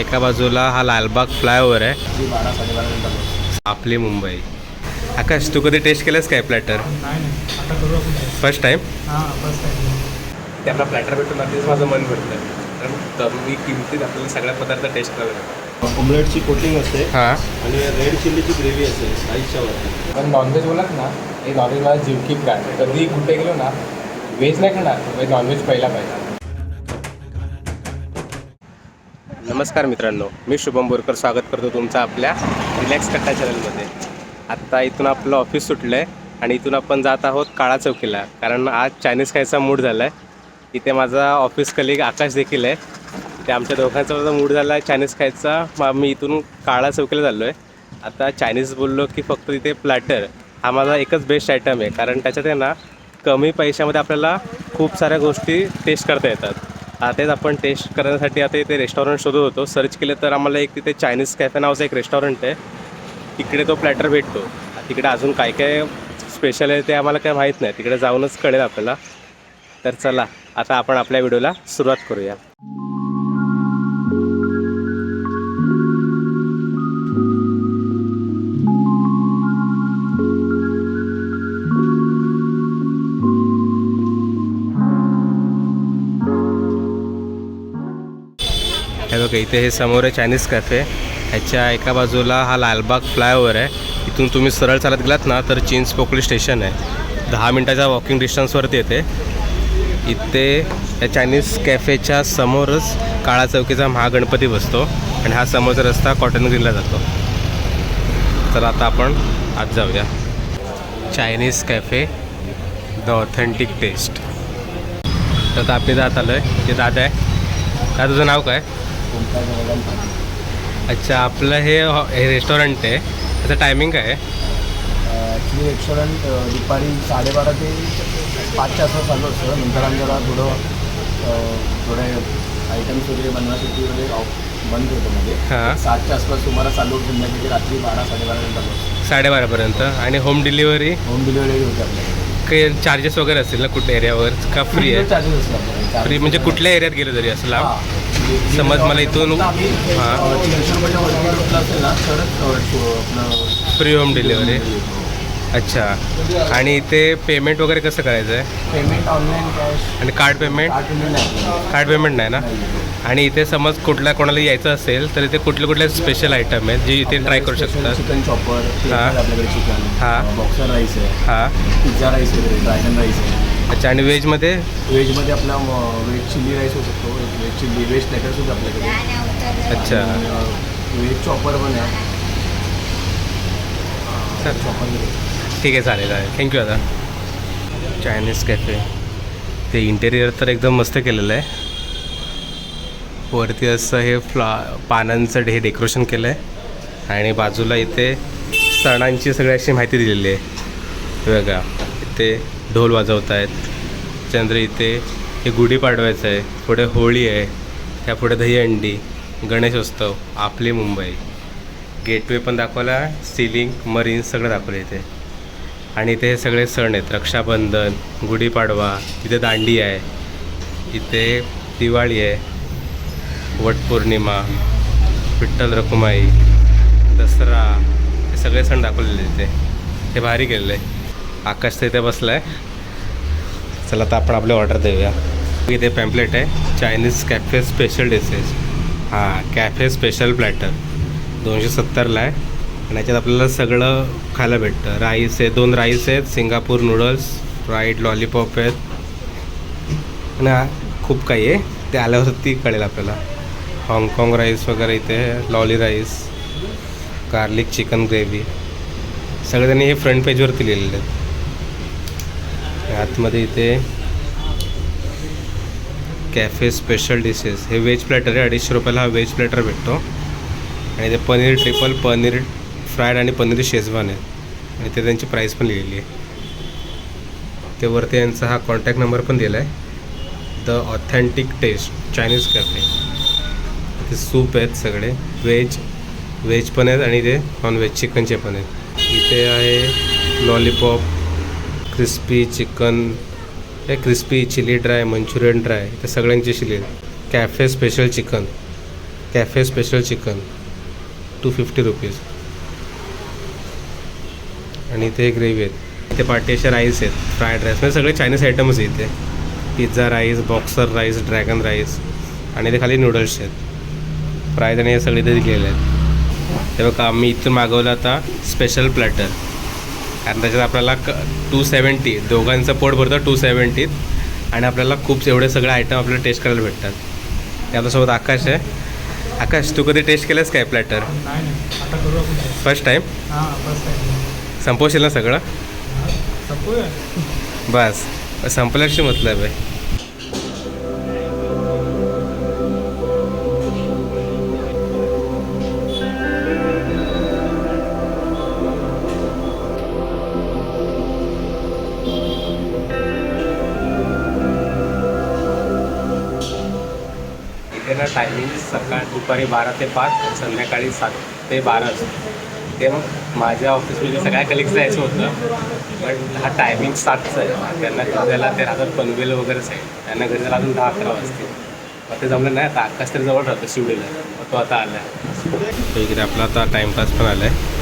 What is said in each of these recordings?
एका बाजूला हा लालबाग फ्लायओव्हर आहे. आपली मुंबई. आकाश तू कधी टेस्ट केलंस काय प्लॅटर नाही नाही. आता करू आपण फर्स्ट टाइम हां फर्स्ट टाइम ते आपला प्लॅटर भेटून अगदीच माझं मन भरलं कारण कमी किमतीत आपल्याला सगळ्या पदार्थ टेस्ट करावे ऑमलेटची कोटिंग असते हां. आणि रेड चिल्लीची ग्रेव्ही असते राईसच्या वरती पण नॉनव्हेज बोलत ना हे नॉनव्हेज मला जीवकी प्राण कधी कुठे गेलो ना व्हेज नाही खाणार म्हणजे नॉनव्हेज पहिला पाहिजे. नमस्कार मित्रांनो मी शुभम बोरकर स्वागत करतो तुमचं आपल्या रिलॅक्स कट्टा चॅनलमध्ये. आत्ता इथून आपलं ऑफिस सुटलं आहे आणि इथून आपण जात आहोत काळा चौकीला. कारण आज चायनीज खायचा मूड झाला आहे इथे माझा ऑफिस कलिग आकाश देखील आहे. ते आमच्या दोघांचा माझा मूड झाला आहे चायनीज खायचा. मग मी इथून काळा चौकीला झालो आहे आता चायनीज बोललो की फक्त तिथे प्लॅटर हा माझा एकच बेस्ट आयटम आहे. कारण त्याच्यात आहे ना कमी पैशामध्ये आपल्याला खूप साऱ्या गोष्टी टेस्ट करता येतात. तेच आपण टेस्ट करण्यासाठी आता इथे रेस्टॉरंट शोधत होतो. सर्च केलं तर आम्हाला एक तिथे चायनीज कॅफे नावाचं एक रेस्टॉरंट आहे. तिकडे तो प्लॅटर भेटतो. तिकडे अजून काय काय स्पेशल आहे ते आम्हाला काय माहीत नाही. तिकडे जाऊनच कळेल आपल्याला. तर चला आता आपण आपल्या व्हिडिओला सुरुवात करूया. हे बघा इथे हे समोर आहे चायनीज कॅफे ह्याच्या एका बाजूला हा लालबाग फ्लायओव्हर आहे. इथून तुम्ही सरळ चालत गेलात ना तर चिंच पोकळी स्टेशन आहे. दहा मिनटाच्या वॉकिंग डिस्टन्सवरती येते. इथे या चायनीज कॅफेच्या समोरच काळा चौकीचा महागणपती बसतो आणि हा समोरचा रस्ता कॉटन ग्रीनला जातो. तर आता आपण आज जाऊया. Chinese cafe the authentic taste तर आता आपण जात आलो आहे ते दादा आहे. काय तुझं नाव काय? अच्छा आपलं हे हॉ- हे रेस्टॉरंट आहे. त्याचं टायमिंग काय आहे? ॲक्च्युली रेस्टॉरंट दुपारी साडेबारा ते पाचच्या आसपास चालू असतं. नंतर आम्ही जरा थोडं अ, थोडे आयटम्स वगैरे बनवायसाठी वगैरे ऑफ बंद होतो मध्ये. हां. सातच्या आसपास तुम्हाला चालू होतं संध्याकाळी रात्री बारा साडेबारा नंतर बस साडेबारापर्यंत. आणि होम डिलिव्हरी होम डिलिव्हरी होते आपल्याकडे काही चार्जेस वगैरे असतील ना कुठल्या एरियावर का फ्री आहे? चार्जेस असतात आपल्याकडे. फ्री म्हणजे कुठल्या एरियात गेलं तरी असं लांब? हां. समज मला इथून- हां. फ्री होम डिलिव्हरी अच्छा. आणि इथे पेमेंट वगैरे कसं करायचं आहे? पेमेंट ऑनलाईन कॅश आणि कार्ड पेमेंट कार्ड पेमेंट नाही. ना? आणि इथे समज कुठल्या कोणाला यायचं असेल तर इथे कुठले कुठले स्पेशल आयटम आहेत जे इथे ट्राय करू शकतात? चिकन चॉपर हां. हां. बॉक्सर राईस आहे. हां. पिझ्झा राईस वगैरे ड्रॅगन राईस आहे. अच्छा आणि व्हेजमध्ये? व्हेजमध्ये आपला व्हेज चिल्ली राईस होऊ शकतो. व्हेज चिल्ली व्हेज प्लॅटर सुद्धा आपल्याकडे. अच्छा. व्हेज चॉपर पण आहे. चल. चॉपर ठीक आहे चालेल चालेल. थँक्यू दादा. चायनीज कॅफे ते इंटेरियर तर एकदम मस्त केलेलं आहे. वरती असं हे फ्ला पानांचं हे डेकोरेशन केलं आहे आणि बाजूला इथे सणांची सगळी अशी माहिती दिलेली आहे. बघा इथे ढोल वाजवत आहेत चंद्र इथे हे गुढीपाडवायचं आहे पुढे होळी आहे. त्यापुढे दहीहंडी. गणेशोत्सव. आपली मुंबई. गेटवे पण दाखवला. सिलिंग मरीन सगळं दाखवलं इथे. आणि इथे हे सगळे सण आहेत. रक्षाबंधन गुढीपाडवा इथे दांडी आहे. इथे दिवाळी आहे. वटपौर्णिमा विठ्ठल रखुमाई दसरा. हे सगळे सण दाखवलेले इथे. हे भारी केलेलं आहे. आकाश तर इथे बसला आहे चला आता आपण आपले ऑर्डर देऊया. इथे पॅम्पलेट आहे चायनीज कॅफे स्पेशल डिशेस हां कॅफे स्पेशल प्लॅटर दोनशे सत्तरला आहे. आणि याच्यात आपल्याला सगळं खायला भेटतं. राईस आहे दोन राईस आहेत सिंगापूर नूडल्स फ्राईड लॉलीपॉप आहेत. आणि खूप काही आहे. ते आल्यावरती कळेल आपल्याला. हाँगकाँग राईस वगैरे इथे lolly rice garlic chicken gravy सगळे त्यांनी हे फ्रंट पेजवरती लिहिलेले आहेत. आतमध्ये इथे कॅफे स्पेशल डिशेस हे व्हेज प्लॅटर आहे. अडीचशे रुपयाला हा व्हेज प्लॅटर भेटतो. आणि ते पनीर ट्रिपल पनीर फ्रायड आणि पनीर शेजवान आहे. आणि ते त्यांची प्राईस पण लिहिलेली आहे. ते वरती यांचा हा कॉन्टॅक्ट नंबर पण दिला आहे the authentic taste Chinese cafe ते सूप आहेत सगळे. व्हेज व्हेज पण आहेत आणि ते नॉन व्हेज चिकनचे पण आहेत. इथे आहे लॉलीपॉप क्रिस्पी चिकन हे crispy chilli dry Manchurian dry ते सगळ्यांचे शिली cafe special chicken cafe special chicken two fifty rupees आणि ते ग्रेव्ही आहेत. इथे पाटेचे राईस आहेत. फ्रायड राईस म्हणजे सगळे चायनीज आयटम्स आहेत इथे. Pizza rice boxer rice dragon rice आणि ते खाली नूडल्स आहेत. फ्राईज आणि हे सगळे इथे दिलेले आहेत. तेव्हा का आम्ही इथून मागवलं आता स्पेशल प्लॅटर कारण त्याच्यात आपल्याला क टू सेवन्टी दोघांचं पोट भरतं टू सेवन्टीत आणि आपल्याला खूप एवढे सगळे आयटम आपल्याला टेस्ट करायला भेटतात. ते आपल्यासोबत आकाश आहे. आकाश तू कधी टेस्ट केलंस काय प्लॅटर. फर्स्ट टाईम हां संपवशील ना सगळं? बस. संपल्याशी मतलब आहे. टायमिंग सकाळ दुपारी बारा ते पाच संध्याकाळी सात ते बारा असतो. ते मग माझ्या ऑफिसमध्ये सगळ्या कलिग्स जायचं होतं पण हा टायमिंग सातचा आहे. त्यांना घरी जायला ते राहतात पनवेल वगैरेच आहे त्यांना घरी जायला अजून दहा अकरा वाजतील. मग ते जमलं नाही. आता आकाश तरी जवळ राहतो शिवडीला. मग तो आता आला. आहे इकडे आपला आता टाईमपास पण आला आहे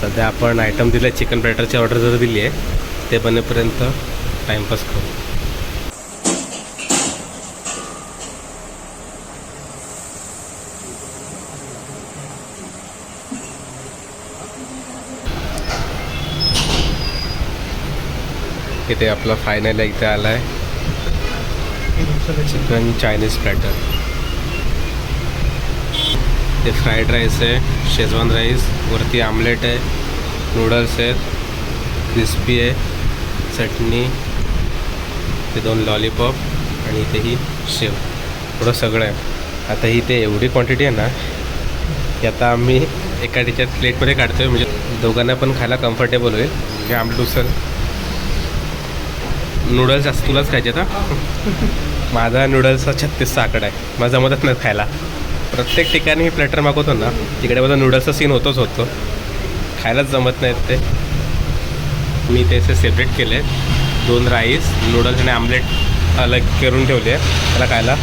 सध्या आपण आयटम दिले चिकन प्लॅटरची ऑर्डर जर दिली आहे ते बनेपर्यंत टाईमपास करू. इथे आपला फायनल इथे आला आहे चिकन चायनीज प्लॅटर ते फ्राईड राईस आहे शेजवान राईस वरती आमलेट आहे नूडल्स आहेत क्रिस्पी आहे चटणी ते दोन लॉलीपॉप आणि इथे ही शेव. थोडं सगळं आहे. आता ही ते एवढी क्वांटिटी आहे ना की आता आम्ही एका टीचर प्लेटमध्ये काढतो आहे म्हणजे दोघांना पण खायला कम्फर्टेबल होईल. म्हणजे आमलेट उसळ नूडल्स जास्त तुलाच खायचे का माझा नूडल्सचा छत्तीसचा आकडा आहे. मला जमतच नाही खायला. प्रत्येक ठिकाणी मी प्लॅटर मागवतो ना तिकडे माझा नूडल्सचा सीन होतोच होतो. खायलाच जमत नाहीत ते. मी त्याचे सेपरेट केले. दोन राईस नूडल्स आणि आमलेट अलग करून ठेवले त्याला खायला.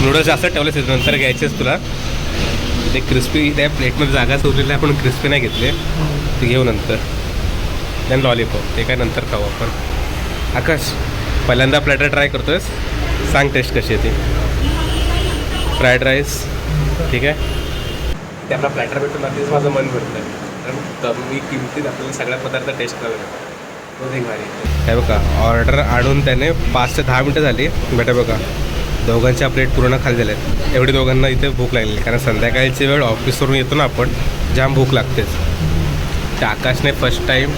नूडल्स जास्त ठेवले नंतर घ्यायचेच तुला. ते क्रिस्पी त्या प्लेटमध्ये जागाच उरलेली आहे, आपण क्रिस्पी नाही घेतले. ते घेऊ नंतर. देन लॉलीपॉप ते काय नंतर खाऊ आपण. आकाश पहिल्यांदा प्लॅटर ट्राय करतोयस. सांग टेस्ट कशी आहे ती. Fried rice. ठीक आहे. ते आपला प्लॅटर भेटून तेच माझं मन भरतं कारण कमी किमतीत आपल्याला सगळ्या पदार्थ टेस्ट करावे भेटतात बघा ऑर्डर आणून त्याने पाच ते दहा मिनटं झाली. बेटा बघा दोघांच्या प्लेट पूर्ण खाली झाल्या आहेत एवढी दोघांना इथे भूक लागलेली कारण संध्याकाळची वेळ ऑफिसवरून येतो ना आपण जाम भूक लागतेच. त्या आकाशने फर्स्ट टाईम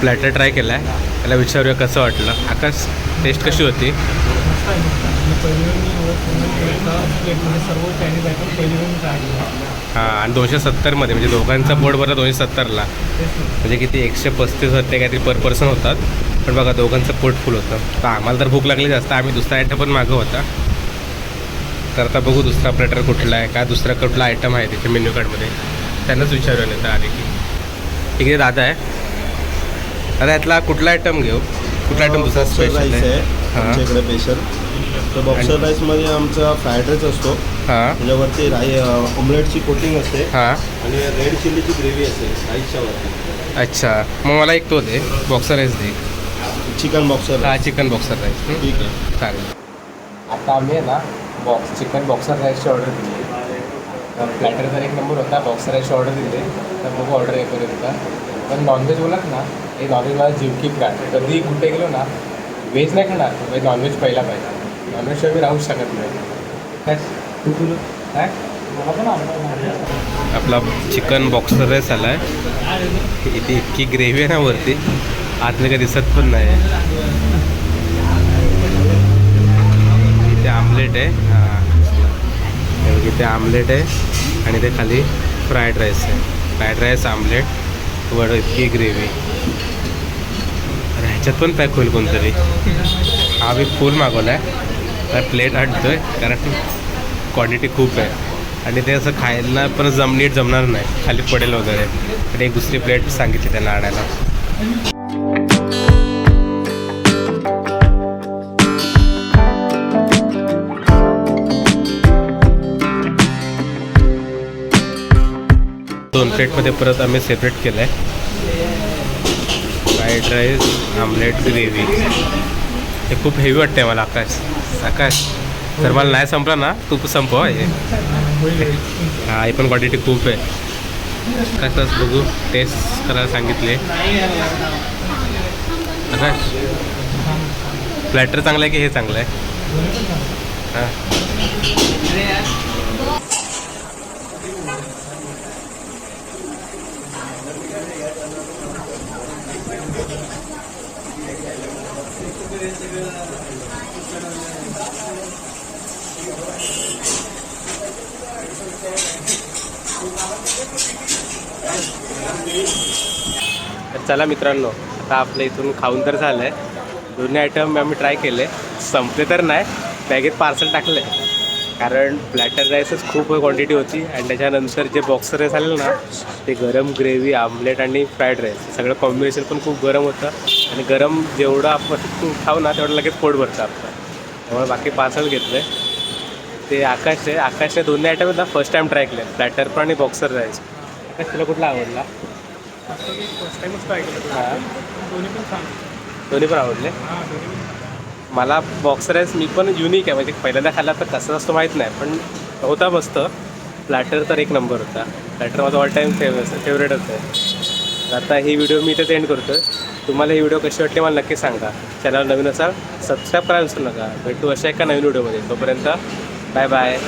प्लॅटर ट्राय केला आहे त्याला विचारूया कसं वाटलं. आकाश टेस्ट कशी होती? हां आणि दोनशे सत्तरमध्ये म्हणजे दोघांचा पोट भरला दोनशे सत्तरला. म्हणजे किती एकशे पस्तीस होते काहीतरी पर पर्सन होतात. पण बघा दोघांचं पोट फुल होतं. तर आम्हाला तर भूक लागली जास्त. आम्ही दुसरा आयटम पण मागं होता. तर आता बघू दुसरा प्लेटर कुठला आहे. का दुसरा कुठला आयटम आहे तिथे मेन्यू कार्डमध्ये त्यांनाच विचारूया नाही तर आले की. ठीक आहे दादा आहे. दादा यातला कुठला आयटम घेऊ? कुठला आयटम दुसरा स्पेशल राईस आहे? आहे हां. आमच्याकडे स्पेशल तर बॉक्सर राईसमध्ये आमचा फ्राईड राईस असतो. हां. त्याच्यावरती राई ऑमलेटची कोटिंग असते. हां. आणि रेड चिल्लीची ग्रेव्ही असते राईसच्या वरती. अच्छा. मग मला एक तो दे. बॉक्सर राईस दे. चिकन बॉक्सर हा चिकन बॉक्सर राईस ठीक आहे. चालेल. आता आम्ही आहे ना बॉक्स चिकन बॉक्सर राईसची ऑर्डर दिली. प्लॅटर तर एक नंबर होता बॉक्सर राईसची ऑर्डर दिली. तर बघू ऑर्डर येईपर्यंत पण नॉनव्हेज बोलत ना हे नॉनव्हेज मला जीवकी प्राण कधी कुठे गेलो ना व्हेज नाही खाणार म्हणजे नॉनव्हेज पहिला पाहिजे. नॉनव्हेजशिवाय मी राहूच शकत नाही. काय? तू तुला? काय? आपला चिकन बॉक्सर राईस आला आहे इथे इतकी ग्रेव्ही आहे ना वरती. आतमध्ये काही दिसत पण नाही. इथे आमलेट आहे. हां. इथे आमलेट आहे. आणि ते खाली फ्राईड राईस आहे. Fried rice omelette. वर इतकी ग्रेव्ही ह्याच्यात पण पॅक होईल कोणतरी. हा मी फुल मागवला आहे प्लेट आणतोय कारण क्वांटिटी खूप आहे. आणि ते असं खायला पण जम नीट जमणार नाही. खाली पडेल वगैरे. आणि एक दुसरी प्लेट सांगितली त्यांना आणायला. दोन प्लेटमध्ये परत आम्ही सेपरेट केलं आहे फ्राईड राईस आमलेट ग्रेव्ही हे खूप हेवी वाटते मला आकाश. आकाश तर मला नाही संपला ना? तू संपव हे हा ही पण क्वांटिटी खूप आहे. कसंच बघू टेस्ट करायला सांगितले. आकाश प्लॅटर चांगलं आहे की हे चांगलं आहे? हां. तर चला मित्रांनो आता आपल्या इथून खाऊन तर झालं आहे दोन्ही आयटम आम्ही ट्राय केले. संपले तर नाही. बॅगेत पार्सल टाकलं आहे कारण प्लॅटर राईसच खूप क्वांटिटी होती आणि त्याच्यानंतर जे बॉक्सर राईस आलेलं ना ते गरम ग्रेव्ही आमलेट आणि फ्राईड राईस सगळं कॉम्बिनेशन पण खूप गरम होतं आणि गरम जेवढं आपण खाऊ ना तेवढं लगेच पोट भरतं आपलं. त्यामुळे बाकी पार्सल घेतलं. आहे ते आकाश आहे आकाशने दोन्ही आयटम ना फर्स्ट टाइम ट्राय केले प्लॅटर पण आणि बॉक्सर राईस आकाश तुला कुठला आवडला? फर्स्ट टाईमच ट्राय केलं. हां. दोन्ही पण छान दोन्ही पण आवडले? मला बॉक्सर राईस मी पण युनिक आहे. म्हणजे पहिल्यांदा खाल्ला तर कसं असतो माहीत नाही पण होता मस्त. प्लॅटर तर एक नंबर होता. प्लॅटर माझा ऑल टाईम फेवरेट फेवरेटच आहे तर आता ही व्हिडिओ मी इथेच एंड करतो तुम्हाला ही व्हिडिओ कशी वाटली मला नक्की सांगा. चॅनल नवीन असाल सबस्क्राईब करायला विसरू नका. भेटू अशा एका नवीन व्हिडिओमध्ये तोपर्यंत बाय बाय